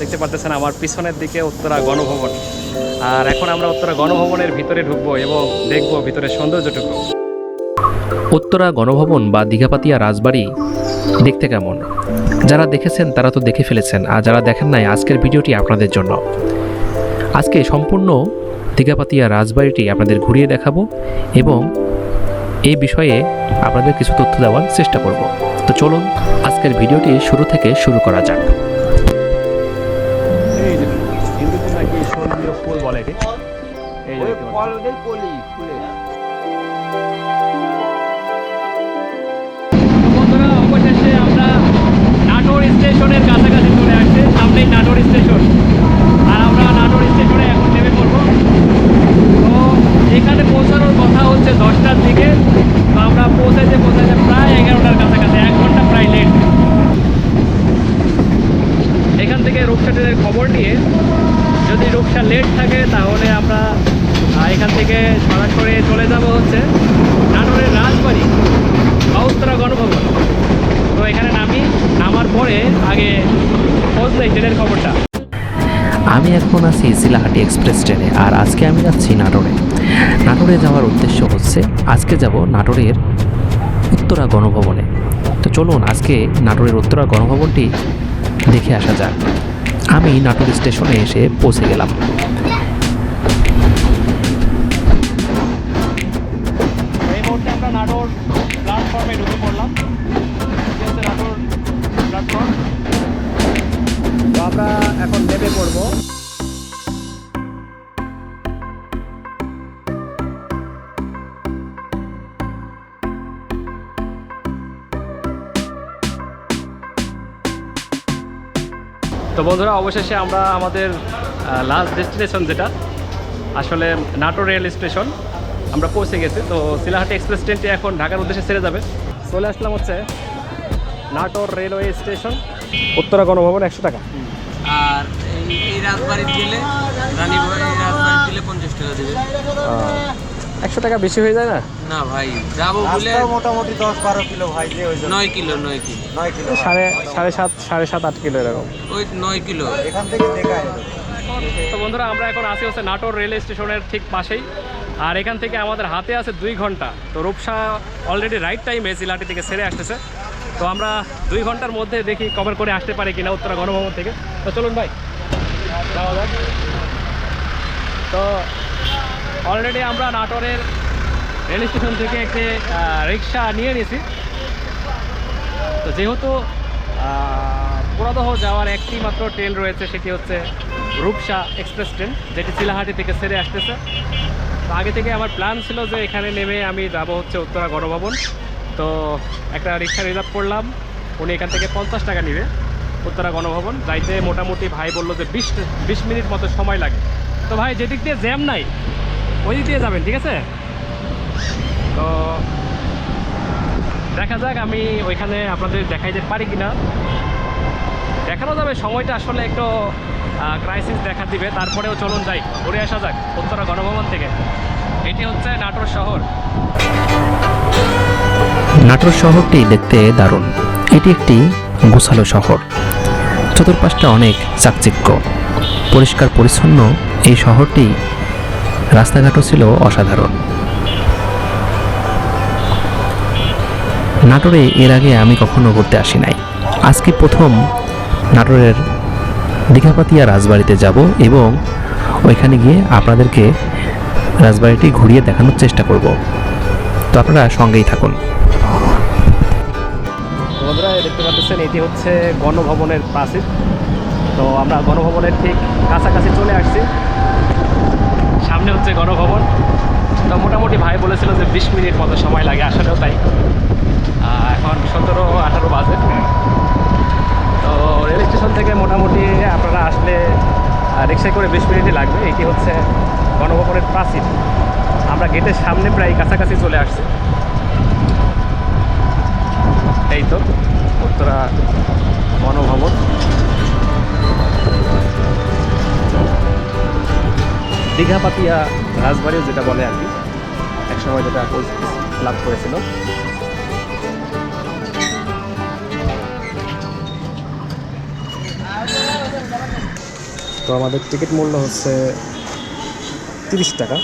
দেখতে পাচ্ছেন আমার পিছনের দিকে উত্তরা গণভবন। আর এখন আমরা উত্তরা গণভবনের ভিতরে ঢুকবো এবং দেখব ভিতরে সৌন্দর্যটুকু। উত্তরা গণভবন বা দীঘাপাতিয়া রাজবাড়ি দেখতে কেমন? যারা দেখেছেন তারা তো দেখে ফেলেছেন, আর যারা দেখেন নাই, আজকের ভিডিওটি আপনাদের জন্য। আজকে সম্পূর্ণ দীঘাপাতিয়া রাজবাড়িটি আপনাদের ঘুরিয়ে দেখাবো এবং এই বিষয়ে আপনাদের কিছু তথ্য দেওয়ার চেষ্টা করব। তো চলুন, আজকের ভিডিওটি শুরু থেকে শুরু করা যাক। এটি এই কলি ফুলে বন্ধুরা অবশেষে আমরা নাটোর স্টেশনের কাছাকাছি চলে আসছি সামনেই নাটোর স্টেশন। আর আমরা নাটোর স্টেশনে এখন নেমে পড়ব। তো এখানে পৌঁছানোর কথা হচ্ছে দশটার দিকে। তো আমরা পৌঁছাইতে পৌঁছাইতে প্রায় এগারোটার কাছাকাছি এক ঘণ্টা প্রায় লেট এখান থেকে রূপসা ট্রেনের খবর নিয়ে যদি রূপসা লেট থাকে তাহলে আমরা আহ, এখান থেকে সরাসরি চলে যাব হচ্ছে নাটোরের রাজবাড়ি বা উত্তরা গণভবন তো এখানে নামি নামার পরে আগে খোঁজ নেই ট্রেনের খবরটা আমি এখন আছি শিলাহাটি এক্সপ্রেস ট্রেনে। আর আজকে আমি যাচ্ছি নাটোরে। নাটোরে যাওয়ার উদ্দেশ্য হচ্ছে, আজকে যাব নাটোরের উত্তরা গণভবনে। তো চলুন, আজকে নাটোরের উত্তরা গণভবনটি দেখে আসা যাক। আমি নাটোর স্টেশনে এসে পৌঁছে গেলাম। তো বন্ধুরা অবশেষে আমরা আমাদের লাস্ট ডেস্টিনেশন যেটা আসলে নাটোর রেল স্টেশন আমরা পৌঁছে গেছি। তো শিলাহাটি এক্সপ্রেস ট্রেনটি এখন ঢাকার উদ্দেশ্যে ছেড়ে যাবে। চলে আসলাম হচ্ছে নাটোর রেলওয়ে স্টেশন উত্তরা গণভবন একশো টাকা। আর এই এই রাজবাড়ি গেলে রানী ভাই এই রাজবাড়ি গেলে পঞ্চাশ টাকা দেবে। একশো টাকা বেশি হয়ে যায় না? না ভাই যাব বলে মোটামুটি দশ বারো কিলো ভাই যে ওই নয় কিলো নয় কিলো। নয় কিলো সাড়ে সাড়ে সাত সাড়ে সাত আট কিলো এরকম। ওই নয় কিলো। এখান থেকে দেখায়। তো বন্ধুরা আমরা এখন আছি হচ্ছে নাটোর রেল স্টেশনের ঠিক পাশেই। আর এখান থেকে আমাদের হাতে আছে দুই ঘণ্টা। তো রূপসা অলরেডি রাইট টাইমে সিলাটি থেকে ছেড়ে আসতেছে। তো আমরা দুই ঘণ্টার মধ্যে দেখি কভার করে আসতে পারি কিনা উত্তরা গণভবন থেকে। তো চলুন ভাই যাওয়া যাক। তো অলরেডি আমরা নাটোরের রেল স্টেশন থেকে একটি রিক্সা নিয়ে নিয়েছি। তো যেহেতু পুরাদহ যাওয়ার একটি মাত্র ট্রেন রয়েছে, সেটি হচ্ছে রূপসা এক্সপ্রেস ট্রেন যেটি চিলাহাটি থেকে ছেড়ে আসতেছে। তো আগে থেকে আমার প্ল্যান ছিল যে এখানে নেমে আমি যাব হচ্ছে উত্তরা গণভবন। তো একটা রিক্সা রিজার্ভ করলাম, উনি এখান থেকে পঞ্চাশ টাকা নেবে উত্তরা গণভবন। যাইতে মোটামুটি ভাই বলল যে বিশ বিশ মিনিট মতো সময় লাগে। তো ভাই, যেদিক দিয়ে জ্যাম নাই ওই দিয়ে যাবেন, ঠিক আছে? তো দেখা যাক আমি ওইখানে আপনাদের দেখাইতে পারি কিনা। দেখানো যাবে, সময়টা আসলে একটু ক্রাইসিস দেখা দিবে। তারপরেও চলুন যাই, ঘুরে আসা যাক, উত্তরা গণভবন থেকে। এটি হচ্ছে নাটোর শহর। নাটোর শহরটি দেখতে দারুণ। এটি একটি গোছালো শহর। চতুর্পাশটা অনেক চাকচিক্য। পরিষ্কার পরিচ্ছন্ন এই শহরটি রাস্তাঘাটও ছিল অসাধারণ। নাটোরে এর আগে আমি কখনো ঘুরতে আসি নাই। আজকে প্রথম নাটোরের দীঘাপাতিয়া রাজবাড়িতে যাব এবং ওইখানে গিয়ে আপনাদেরকে রাজবাড়িটি ঘুরিয়ে দেখানোর চেষ্টা করব। তো আপনারা সঙ্গেই থাকুন। দেখতে পাচ্ছেন, এটি হচ্ছে গণভবনের প্রাচীর। তো আমরা গণভবনের ঠিক কাছাকাছি চলে আসছি। সামনে হচ্ছে গণভবন। তো মোটামুটি ভাই বলেছিল যে বিশ মিনিট মতো সময় লাগে আসলেও তাই। এখন সতেরো আঠারো বাজে। তো রেল স্টেশন থেকে মোটামুটি আপনারা আসলে রিক্সায় করে বিশ মিনিটই লাগবে। এটি হচ্ছে গণভবনের প্রাচীর। আমরা গেটের সামনে প্রায় কাছাকাছি চলে আসছি। এই তো, উত্তরা গণভবন। দীঘাপাতিয়া রাজবাড়িও যেটা বলে আর কি একসময় যেটা লাভ করেছিল। তো আমাদের টিকিট মূল্য হচ্ছে তিরিশ টাকা।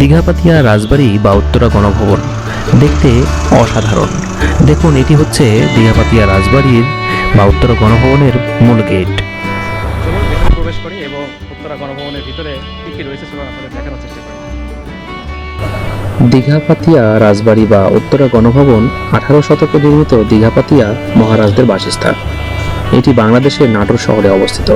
দীঘাপাতিয়া রাজবাড়ি বা উত্তরা গণভবন দেখতে অসাধারণ। দেখুন এটি হচ্ছে দীঘাপাতিয়া রাজবাড়ির বা উত্তরা গণভবনের মূল গেট প্রবেশ করি এবং উত্তরা গণভবনের ভিতরে কী কী রয়েছে চলুন আপনাদের দেখানোর চেষ্টা করি। দীঘাপাতিয়া রাজবাড়ি বা উত্তরা গণভবন আঠারো শতকে নির্মিত দীঘাপাতিয়া মহারাজদের বাসস্থান। এটি বাংলাদেশের নাটোর শহরে অবস্থিত।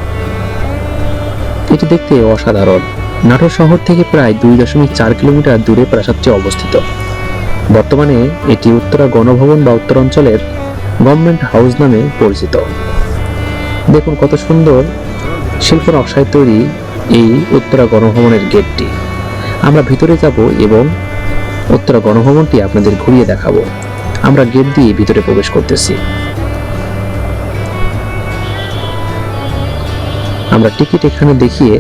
এটি দেখতে অসাধারণ। নাটোর শহর থেকে প্রায় দুই দশমিক চার কিলোমিটার দূরে প্রাসাদটি অবস্থিত। বর্তমানে এটি উত্তরা গণভবন বা উত্তরাঞ্চলের গভর্নমেন্ট হাউস নামে পরিচিত। দেখুন কত সুন্দর শিল্প নকশায় তৈরি এই উত্তরা গণভবনের গেটটি। আমরা ভিতরে যাব এবং উত্তরা গণভবনটি আপনাদের ঘুরিয়ে দেখাবো। আমরা গেট দিয়ে ভিতরে প্রবেশ করতেছি। আমরা টিকিট এখানে দেখিয়ে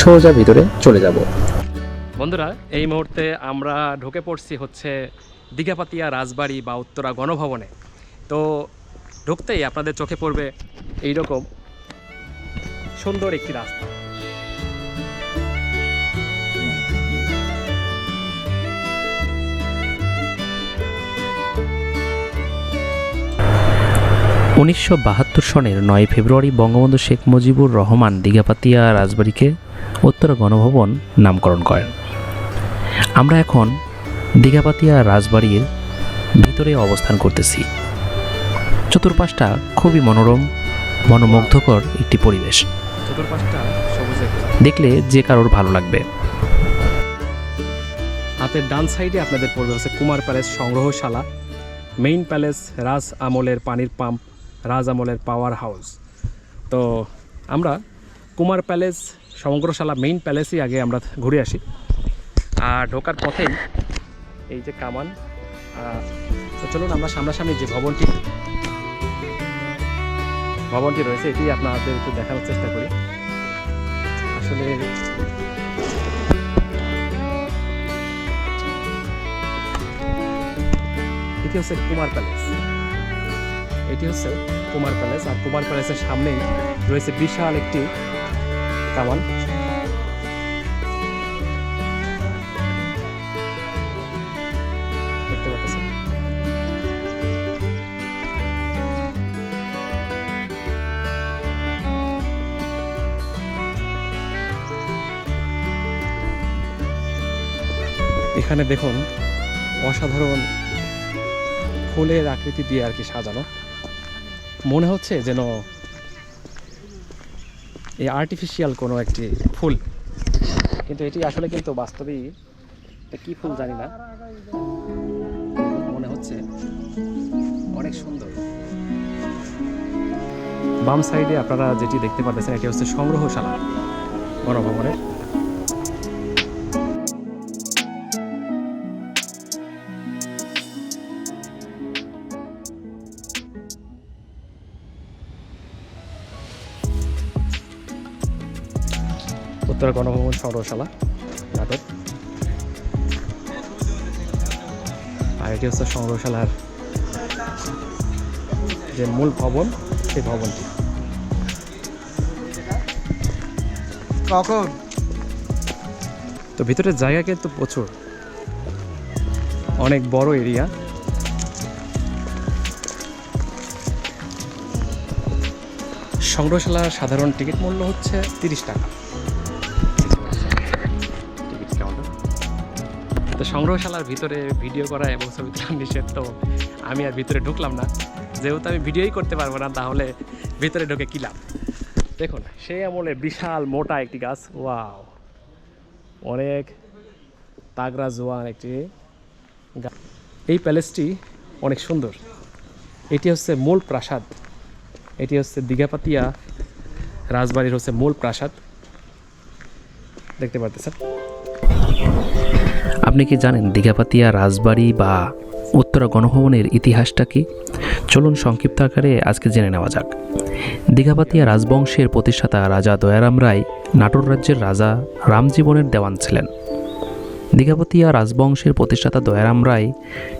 সোজা ভিতরে চলে যাব। বন্ধুরা, এই মুহূর্তে আমরা ঢুকে পড়ছি হচ্ছে দীঘাপাতিয়া রাজবাড়ি বা উত্তরা গণভবনে। তো ঢুকতেই আপনাদের চোখে পড়বে এই রকম সুন্দর একটি রাস্তা। উনিশশো বাহাত্তর সনের নয় ফেব্রুয়ারি বঙ্গবন্ধু শেখ মুজিবুর রহমান দীঘাপাতিয়া রাজবাড়িকে উত্তর গণভবন নামকরণ করেন। আমরা এখন দীঘাপাতিয়া রাজবাড়ির ভিতরে অবস্থান করতেছি। চতুর্পাশটা খুবই মনোরম, মনোমুগ্ধকর একটি পরিবেশ। চতুর্পাশটা সবুজে দেখলে যে কারোর ভালো লাগবে। হাতের ডান সাইডে আপনাদের পড়বে হচ্ছে কুমার প্যালেস সংগ্রহশালা মেইন প্যালেস রাজ আমলের পানির পাম্প রাজ আমলের পাওয়ার হাউস। তো আমরা কুমার প্যালেস সংগ্রহশালা মেইন প্যালেসই আগে আমরা ঘুরে আসি। আর ঢোকার পথেই এই যে কামান তো চলুন আমরা সামনাসামনি যে ভবনটি ভবনটি রয়েছে, এটি আপনাদের একটু দেখানোর চেষ্টা করি। আসলে এটি হচ্ছে কুমার প্যালেস। এটি হচ্ছে কুমার প্যালেস, আর কুমার প্যালেসের সামনেই রয়েছে বিশাল একটি কামান। এখানে দেখুন, অসাধারণ ফুলের আকৃতি দিয়ে আর কি সাজানো। মনে হচ্ছে যেন এই আর্টিফিশিয়াল কোনো একটি ফুল। কিন্তু এটি আসলে কিন্তু বাস্তবেই কী ফুল জানি না। মনে হচ্ছে অনেক সুন্দর। বাম সাইডে আপনারা যেটি দেখতে পাচ্ছেন এটি হচ্ছে সংগ্রহশালা গণভবনের উত্তর গণভবন সংগ্রহশালা নাটক আর এটি হচ্ছে সংগ্রহশালার যে মূল ভবন সেই ভবনটি। তো ভিতরের জায়গা কিন্তু প্রচুর। অনেক বড় এরিয়া। সংগ্রহশালার সাধারণ টিকিট মূল্য হচ্ছে তিরিশ টাকা। তো সংগ্রহশালার ভিতরে ভিডিও করা এবং ছবি তোলা নিষেধ, তো আমি আর ভিতরে ঢুকলাম না। যেহেতু আমি ভিডিওই করতে পারব না, তাহলে ভিতরে ঢুকে কী লাভ? দেখুন সেই আমলে বিশাল মোটা একটি গাছ। ওয়াও, অনেক তাগরা জোয়ান একটি গা- এই প্যালেসটি অনেক সুন্দর। এটি হচ্ছে মূল প্রাসাদ। এটি হচ্ছে দীঘাপাতিয়া রাজবাড়ির হচ্ছে মূল প্রাসাদ। দেখতে পারতেছেন? আপনি কি জানেন দীঘাপাতিয়া রাজবাড়ি বা উত্তরা গণভবনের ইতিহাসটা কি? চলুন সংক্ষিপ্ত আকারে আজকে জেনে নেওয়া যাক। দীঘাপাতিয়া রাজবংশের প্রতিষ্ঠাতা রাজা দয়ারাম রায় নাটোর রাজ্যের রাজা রামজীবনের দেওয়ান ছিলেন। দীঘাপতিয়া রাজবংশের প্রতিষ্ঠাতা দয়ারাম রায়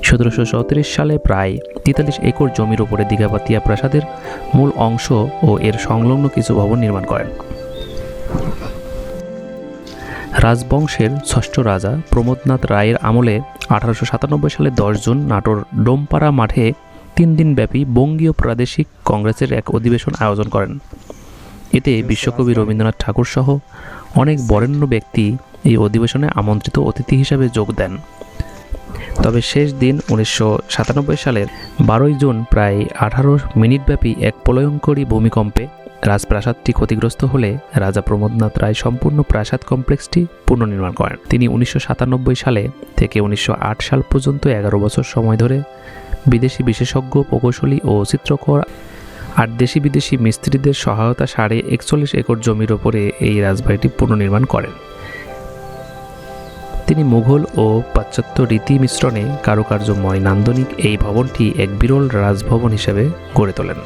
সতেরোশো চৌত্রিশ সালে প্রায় তেতাল্লিশ একর জমির উপরে দীঘাপাতিয়া প্রাসাদের মূল অংশ ও এর সংলগ্ন কিছু ভবন নির্মাণ করেন। রাজবংশের ষষ্ঠ রাজা প্রমোদনাথ রায়ের আমলে আঠারোশো সাতানব্বই সালে দশ জুন নাটোর ডোমপাড়া মাঠে তিন দিনব্যাপী বঙ্গীয় প্রাদেশিক কংগ্রেসের এক অধিবেশন আয়োজন করেন। এতে বিশ্বকবি রবীন্দ্রনাথ ঠাকুর সহ অনেক বরেণ্য ব্যক্তি এই অধিবেশনে আমন্ত্রিত অতিথি হিসাবে যোগ দেন। তবে শেষ দিন উনিশশো সাতানব্বই সালের বারোই জুন প্রায় আঠারো মিনিটব্যাপী এক প্রলয়ঙ্করী ভূমিকম্পে রাজপ্রাসাদটি ক্ষতিগ্রস্ত হলে রাজা প্রমোদনাথ রায় সম্পূর্ণ প্রাসাদ কমপ্লেক্সটি পুনর্নির্মাণ করেন। তিনি উনিশশো সাতানব্বই সালে থেকে উনিশশো আট সাল পর্যন্ত এগারো বছর সময় ধরে বিদেশি বিশেষজ্ঞ, প্রকৌশলী ও চিত্রকর আর দেশি বিদেশি মিস্ত্রিদের সহায়তা সাড়ে একচল্লিশ একর জমির ওপরে এই রাজবাড়িটি পুনর্নির্মাণ করেন। তিনি মুঘল ও পাশ্চাত্য রীতি মিশ্রণে কারুকার্যময় নান্দনিক এই ভবনটি এক বিরল রাজভবন হিসেবে গড়ে তোলেন।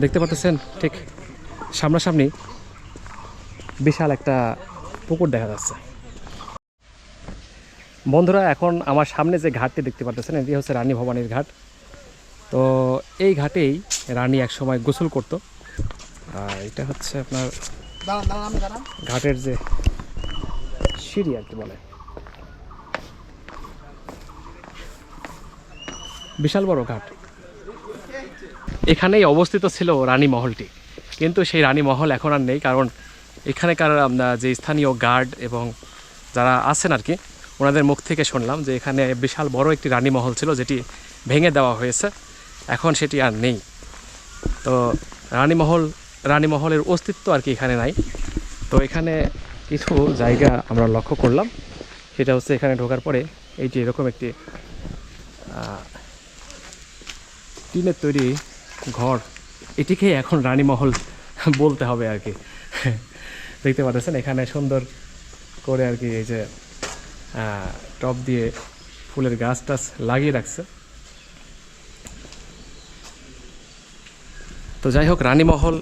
দেখতে পাচ্ছেন ঠিক সামনাসামনি বিশাল একটা পুকুর দেখা যাচ্ছে। বন্ধুরা এখন আমার সামনে যে ঘাটটি দেখতে পাচ্ছেন এটি হচ্ছে রানী ভবানীর ঘাট। তো এই ঘাটেই রানী একসময় গোসল করতো। আর এটা হচ্ছে আপনার ঘাটের যে সিঁড়ি আর কি বলে। বিশাল বড় ঘাট। এখানেই অবস্থিত ছিল রানী মহলটি। কিন্তু সেই রানী মহল এখন আর নেই, কারণ এখানেকার যে স্থানীয় গার্ড এবং যারা আছেন আর কি, ওনাদের মুখ থেকে শুনলাম যে এখানে বিশাল বড় একটি রানী মহল ছিল, যেটি ভেঙে দেওয়া হয়েছে। এখন সেটি আর নেই। তো রানীমহল রানীমহলের অস্তিত্ব আর কি এখানে নাই। তো এখানে কিছু জায়গা আমরা লক্ষ্য করলাম। সেটা হচ্ছে এখানে ঢোকার পরে এই যে এরকম একটি টিনের তৈরি ঘর। এটিকে এখন রানীমহল বলতে হবে আর কি। দেখতে পাচ্ছেন, এখানে সুন্দর করে আর কি এই যে টব দিয়ে ফুলের গাছ টাছ লাগিয়ে রাখছে। তো যাই হোক, রানীমহল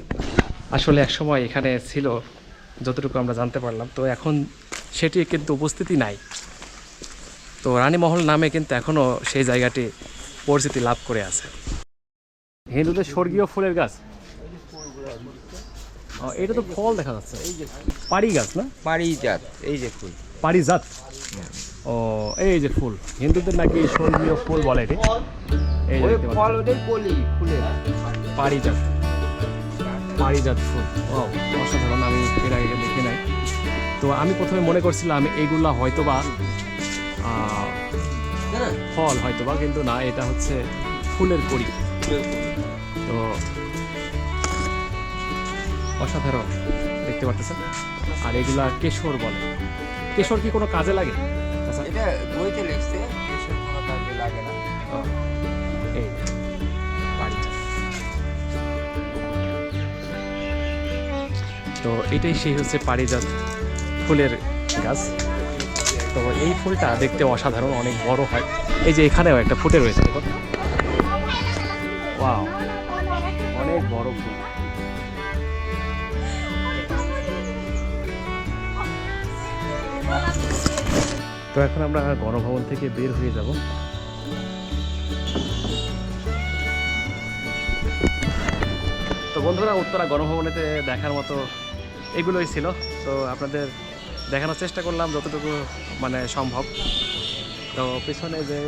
আসলে একসময় এখানে ছিল, যতটুকু আমরা জানতে পারলাম। তো এখন সেটি কিন্তু উপস্থিতি নাই। তো রানীমহল নামে কিন্তু এখনও সেই জায়গাটি পরিচিতি লাভ করে আছে। হিন্দুদের স্বর্গীয় ফুলের গাছ। এটা তো ফল দেখা যাচ্ছে। এই যে পাড়ি গাছ না? পারিজাত এই যে ফুল। পারিজাত ও এই যে ফুল। হিন্দুদের নাকি স্বর্গীয় ফুল বলে এটি? এই পাচ্ছেন। ওটাই বলি ফুলের। পারিজাত পারিজাত ফুল। ও অসাধারণ আমি এর আগে দেখি নাই। তো আমি প্রথমে মনে করছিলাম এইগুলা হয়তোবা ফল হয়তোবা কিন্তু না এটা হচ্ছে ফুলের কড়ি। তো অসাধারণ দেখতে পাচ্ছেন আর এগুলা কেশর বলে। কেশর কি কোনো কাজে লাগে? আচ্ছা, এটা বইতে লিখছে এসব কোনো কাজে লাগে না। এই তো এটাই সেই হচ্ছে পারিজাত ফুলের গাছ। তো এই ফুলটা দেখতে অসাধারণ অনেক বড় হয়। এই যে এখানেও একটা ফুটে রয়েছে দেখো ওয়াও। বড় ফুল তো এখন আমরা গণভবন থেকে বের হয়ে যাব। তো বন্ধুরা, উত্তরা গণভবনেতে দেখার মতো এগুলোই ছিল। তো আপনাদের দেখানোর চেষ্টা করলাম যতটুকু মানে সম্ভব। তো পিছনে যে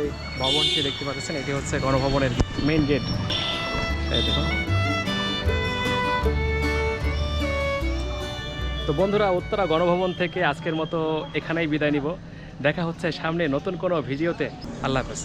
ভবনটি দেখতে পাচ্ছেন, এটি হচ্ছে গণভবনের মেইন গেট দেখুন। তো বন্ধুরা, উত্তরা গণভবন থেকে আজকের মতো এখানেই বিদায় নিব। দেখা হচ্ছে সামনে নতুন কোনো ভিডিওতে। আল্লাহ হাফেজ।